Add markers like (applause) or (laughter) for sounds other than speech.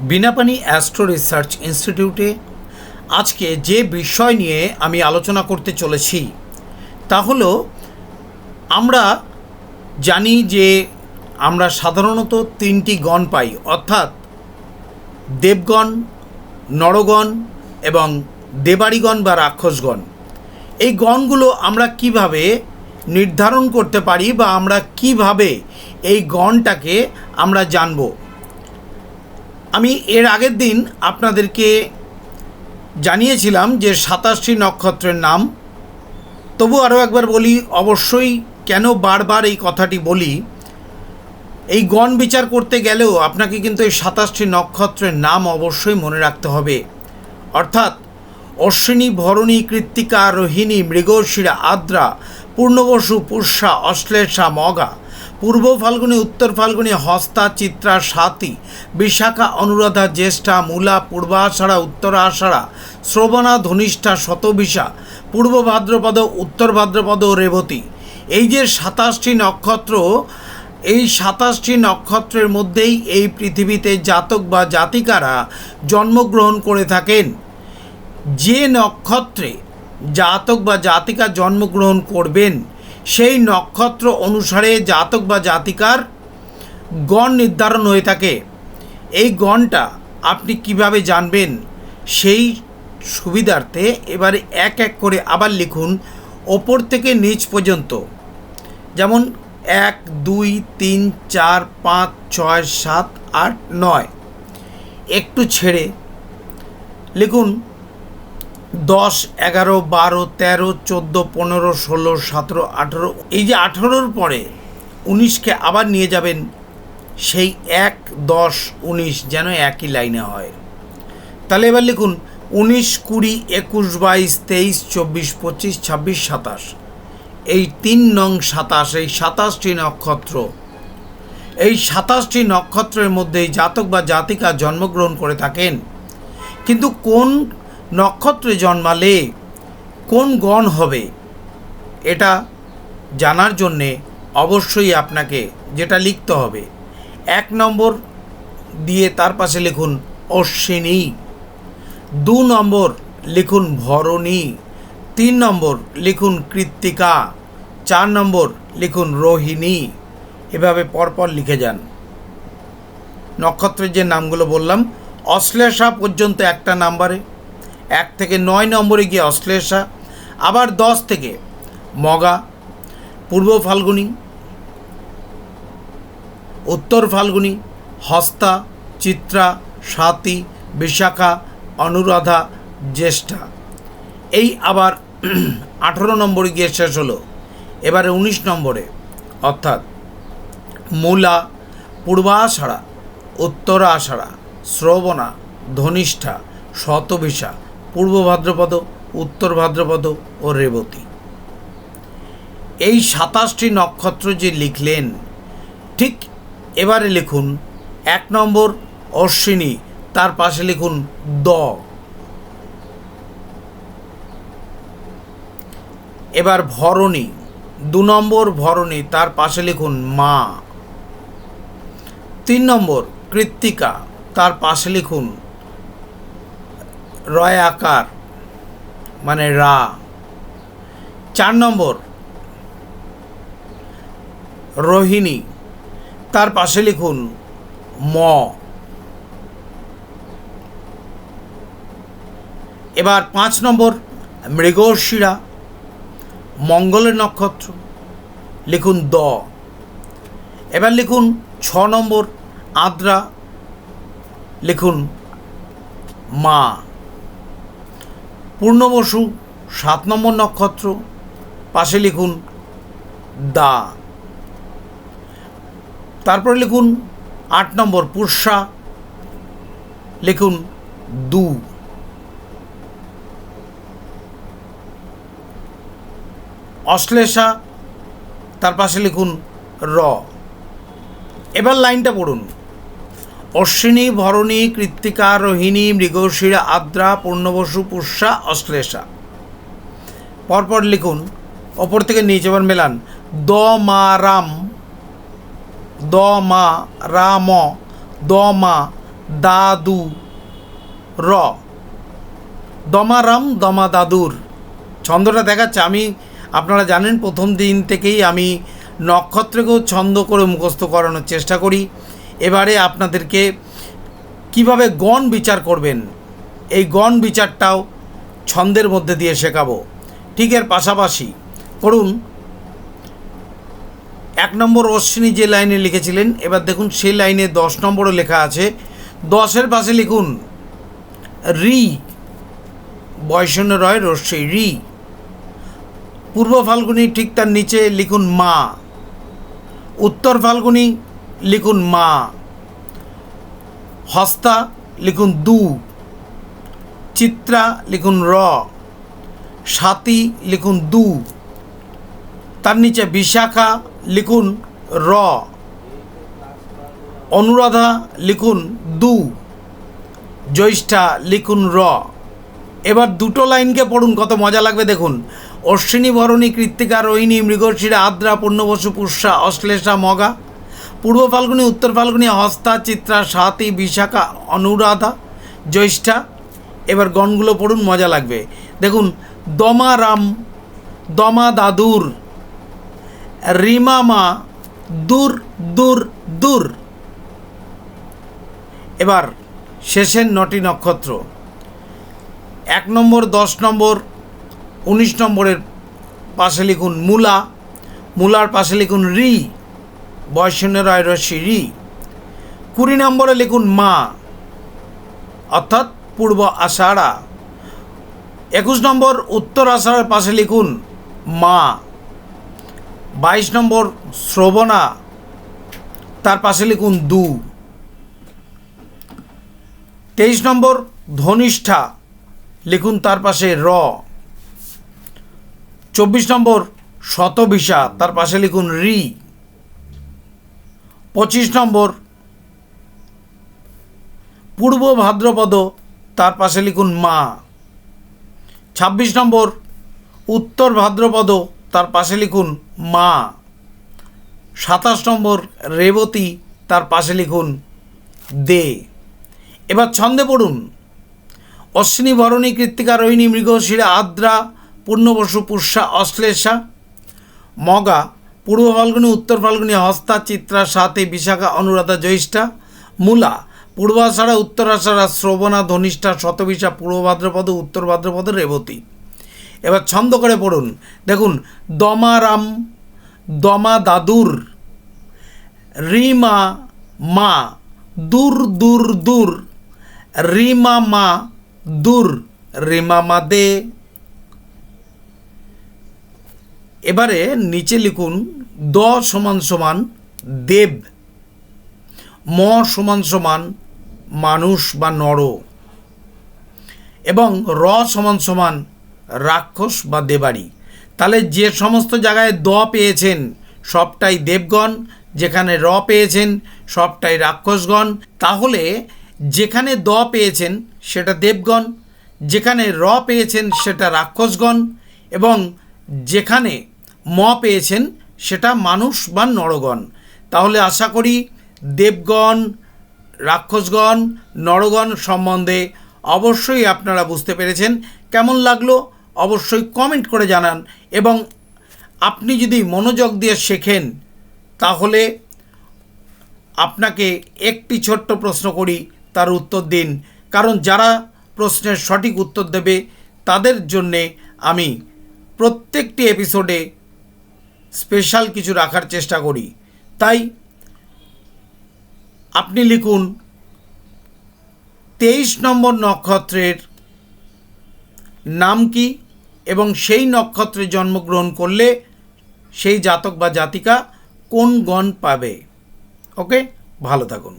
Binapani astro research ইনস্টিটিউটে আজকে যে বিষয় নিয়ে আমি আলোচনা করতে চলেছি, তা হলো আমরা জানি যে আমরা সাধারণত তিনটি গণ পাই, অর্থাৎ দেবগণ, নরগণ এবং দেবাড়িগণ বা রাক্ষসগণ। এই গণগুলো আমরা কীভাবে নির্ধারণ করতে পারি বা আমরা কীভাবে এই গণটাকে আমরা জানব? আমি এর আগের দিন আপনাদেরকে জানিয়েছিলাম যে সাতাশটি নক্ষত্রের নাম। তবু আরও একবার বলি, অবশ্যই কেন বারবার এই কথাটি বলি? এই গণ বিচার করতে গেলেও আপনাকে কিন্তু এই সাতাশটি নক্ষত্রের নাম অবশ্যই মনে রাখতে হবে। অর্থাৎ অশ্বিনী, ভরণী, কৃত্তিকা, রোহিণী, মৃগশিরা, আদ্রা, পূর্ণবসু, পুষ্যা, অশ্লেষা, মগা। পূর্ব ফাল্গুনি, উত্তর ফাল্গুনি, হস্তা, চিত্রা, সাতী, বিশাখা, অনুরাধা, জ্যেষ্ঠা, মূলা, পূর্বাষাঢ়া, উত্তরাষাঢ়া, শ্রবণা, ধনিষ্ঠা, শতবিশা, পূর্ব ভাদ্রপদ, উত্তর ভাদ্রপদ রেবতী। এই যে সাতাশটি নক্ষত্র, এই সাতাশটি নক্ষত্রের মধ্যেই এই পৃথিবীতে জাতক বা জাতিকারা জন্মগ্রহণ করে থাকেন। যে নক্ষত্রে জাতক বা জাতিকা জন্মগ্রহণ করবেন সেই নক্ষত্র অনুসারে জাতক বা জাতিকার গণ নির্ধারণ হয়ে থাকে। এই গণটা আপনি কীভাবে জানবেন সেই সুবিধার্থে এবারে এক এক করে আবার লিখুন ওপর থেকে নিচ পর্যন্ত। যেমন এক, দুই, তিন, চার, পাঁচ, ছয়, সাত, আট, নয়। একটু ছেড়ে লিখুন দশ, এগারো, বারো, তেরো, চোদ্দ, পনেরো, ষোলো, সতেরো, আঠেরো, এই যে আঠেরোর পরে উনিশকে আবার নিয়ে যাবেন, সেই এক, দশ, উনিশ যেন একই লাইনে হয়। তাহলে এবার লিখুন, উনিশ, কুড়ি, একুশ, বাইশ, তেইশ, চব্বিশ, পঁচিশ, ছাব্বিশ, সাতাশ। এই তিন নং সাতাশ, এই সাতাশটি নক্ষত্র, এই সাতাশটি নক্ষত্রের মধ্যে জাতক বা জাতিকা জন্মগ্রহণ করে থাকেন। কিন্তু কোন নক্ষত্রে জন্মালে কোন গণ হবে? এটা জানার জন্যে অবশ্যই আপনাকে যেটা লিখতে হবে। এক নম্বর দিয়ে তার পাশে লিখুন অশ্বিনী। দু নম্বর লিখুন ভরণী। তিন নম্বর লিখুন কৃত্তিকা। চার নম্বর লিখুন রোহিণী। এভাবে পরপর লিখে যান। নক্ষত্রের যে নামগুলো বললাম, অশ্লেষা পর্যন্ত একটা নাম্বারে এক থেকে নয় নম্বরে গিয়ে অশ্লেষা, আবার দশ থেকে মগা, পূর্ব ফাল্গুনি, উত্তর ফাল্গুনি, হস্তা, চিত্রা, স্বাতি, বিশাখা, অনুরাধা, জ্যেষ্ঠা। এই আবার (clears throat) আঠেরো নম্বরে গিয়ে শেষ হলো। এবারে উনিশ নম্বরে, অর্থাৎ মূলা, পূর্বাষাঢ়া, উত্তরাষাঢ়া, শ্রবণা, ধনিষ্ঠা শতবিশা পূর্ব ভাদ্রপদ, উত্তর ভাদ্রপদ ও রেবতী। এই সাতাশটি নক্ষত্র যে লিখলেন, ঠিক এবারে লিখুন, এক নম্বর অশ্বিনী, তার পাশে লিখুন দ। এবার ভরণী, দু নম্বর ভরণী, তার পাশে লিখুন মা। তিন নম্বর কৃত্তিকা, তার পাশে লিখুন রয় আকার মানে রা। চার নম্বর, রোহিণী। তার পাশে লিখুন, ম। এবার পাঁচ নম্বর, মৃগশিরা, মঙ্গলের নক্ষত্র। লিখুন দ। এবার লিখুন ছ নম্বর, আদ্রা। লিখুন মা। পূর্ণবসু সাত নম্বর নক্ষত্র, পাশে লিখুন দা। তারপরে লিখুন আট নম্বর পুষ্যা লিখুন দু। অশ্লেষা, তার পাশে লিখুন র। এবার লাইনটা পড়ুন। অশ্বিনী, ভরণী, কৃত্তিকা, রোহিণী, মৃগশিরা, আদ্রা, পূর্ণবসু, পুষ্যা, অশ্লেষা। পরপর লিখুন, ওপর থেকে নিচে এবার মেলান দ মা রাম দ মা রাম দ মা দাদু, র। দমারাম দমা দাদুর ছন্দটা দেখাচ্ছে, আমি, আপনারা জানেন, প্রথম দিন থেকেই আমি নক্ষত্রকেও ছন্দ করে মুখস্থ করানোর চেষ্টা করি। এবারে আপনাদেরকে কীভাবে গণ বিচার করবেন, এই গণ বিচারটাও ছন্দের মধ্যে দিয়ে শেখাবো। ঠিক এর পাশাপাশি করুন, এক নম্বর অশ্বিনী যে লাইনে লিখেছিলেন, এবার দেখুন সেই লাইনে দশ নম্বরও লেখা আছে। দশের পাশে লিখুন, রি বয়সন্য রয় রস্যই রি। পূর্ব ফাল্গুনি ঠিক তার নিচে লিখুন মা। উত্তর ফাল্গুনি লিখুন মা। হস্তা লিখুন দু। চিত্রা লিখুন র। সাতি লিখুন দু। তার নিচে বিশাখা লিখুন র। অনুরাধা লিখুন দু। জ্যৈষ্ঠা লিখুন র। এবার দুটো লাইনকে পড়ুন, কত মজা লাগবে দেখুন। অশ্বিনী ভরণী, কৃত্তিকা রোহিণী, মৃগশিরা, আদ্রা, পূর্ণবসু, পুষ্যা, অশ্লেষা, মগা। পূর্ব ফাল্গুনি, উত্তর ফাল্গুনি, হস্তা, চিত্রা, সাতি, বিশাখা, অনুরাধা, জ্যৈষ্ঠা, এবার গণগুলো পড়ুন, মজা লাগবে। দেখুন দমা রাম দমা দাদুর রিমা মা দূর দূর দূর। এবার শেষের নটি নক্ষত্র। এক নম্বর, দশ নম্বর, উনিশ নম্বরের পাশে লিখুন মূলা। মূলার পাশে লিখুন রি। বয়শূন্য রায় রশ্মি রি কুড়ি নম্বরে লিখুন মা, অর্থাৎ পূর্ব আষাঢ়া। একুশ নম্বর উত্তর আষাঢ়ের পাশে লিখুন মা। বাইশ নম্বর শ্রবণা, তার পাশে লিখুন দু। তেইশ নম্বর ধনিষ্ঠা, লিখুন তার পাশে র। চব্বিশ নম্বর শতবিশা, তার পাশে লিখুন রি। পঁচিশ নম্বর। পূর্ব ভাদ্রপদ, তার পাশে লিখুন মা। ছাব্বিশ নম্বর, উত্তর ভাদ্রপদ, তার পাশে লিখুন মা। সাতাশ নম্বর, রেবতী, তার পাশে লিখুন দে। এবার ছন্দে পড়ুন। অশ্বিনী ভরণী কৃত্তিকা রোহিণী মৃগশিরা আদ্রা, পূর্ণবসু পুষ্যা অশ্লেষা, মগা পূর্ব ফাল্গুনি, উত্তর ফাল্গুনি, হস্তা, চিত্রা সাথে বিশাখা, অনুরাধা জ্যৈষ্ঠা মূলা। পূর্বাষাঢ়া, উত্তরাষাঢ়া, শ্রবণা, ধনিষ্ঠা শতবিশা পূর্ব ভাদ্রপদ, উত্তর ভাদ্রপদ, রেবতী। এবার ছন্দ করে পড়ুন। দেখুন, দমারাম দমা দাদুর রিমা, মা, দূর দূর দূর, রিমা, মা, দূর, রিমা, মা, দে। এবারে নিচে লিখুন দ সমান সমান দেব, ম সমান সমান মানুষ বা নর, এবং র সমান সমান রাক্ষস বা দেবাড়ি। তাহলে যে সমস্ত জায়গায় দ পেয়েছেন, সবটাই দেবগণ, যেখানে র পেয়েছেন, সবটাই রাক্ষসগণ। তাহলে যেখানে দ পেয়েছেন, সেটা দেবগণ, যেখানে র পেয়েছেন, সেটা রাক্ষসগণ, এবং যেখানে ম পেয়েছেন, সেটা মানুষ বা নরগণ। তাহলে আশা করি দেবগণ, রাক্ষসগণ, নরগণ সম্বন্ধে অবশ্যই আপনারা বুঝতে পেরেছেন। কেমন লাগল অবশ্যই কমেন্ট করে জানান এবং আপনি যদি মনোযোগ দিয়ে শেখেন, তাহলে আপনাকে একটি ছোট্ট প্রশ্ন করি, তার উত্তর দিন। কারণ যারা প্রশ্নের সঠিক উত্তর দেবে, তাদের জন্যে আমি প্রত্যেকটি এপিসোডে স্পেশাল কিছু রাখার চেষ্টা করি। তাই আপনি লিখুন, তেইশ নম্বর নক্ষত্রের নাম কি এবং সেই নক্ষত্রে জন্মগ্রহণ করলে সেই জাতক বা জাতিকা কোন গণ পাবে? ওকে? ভালো থাকুন।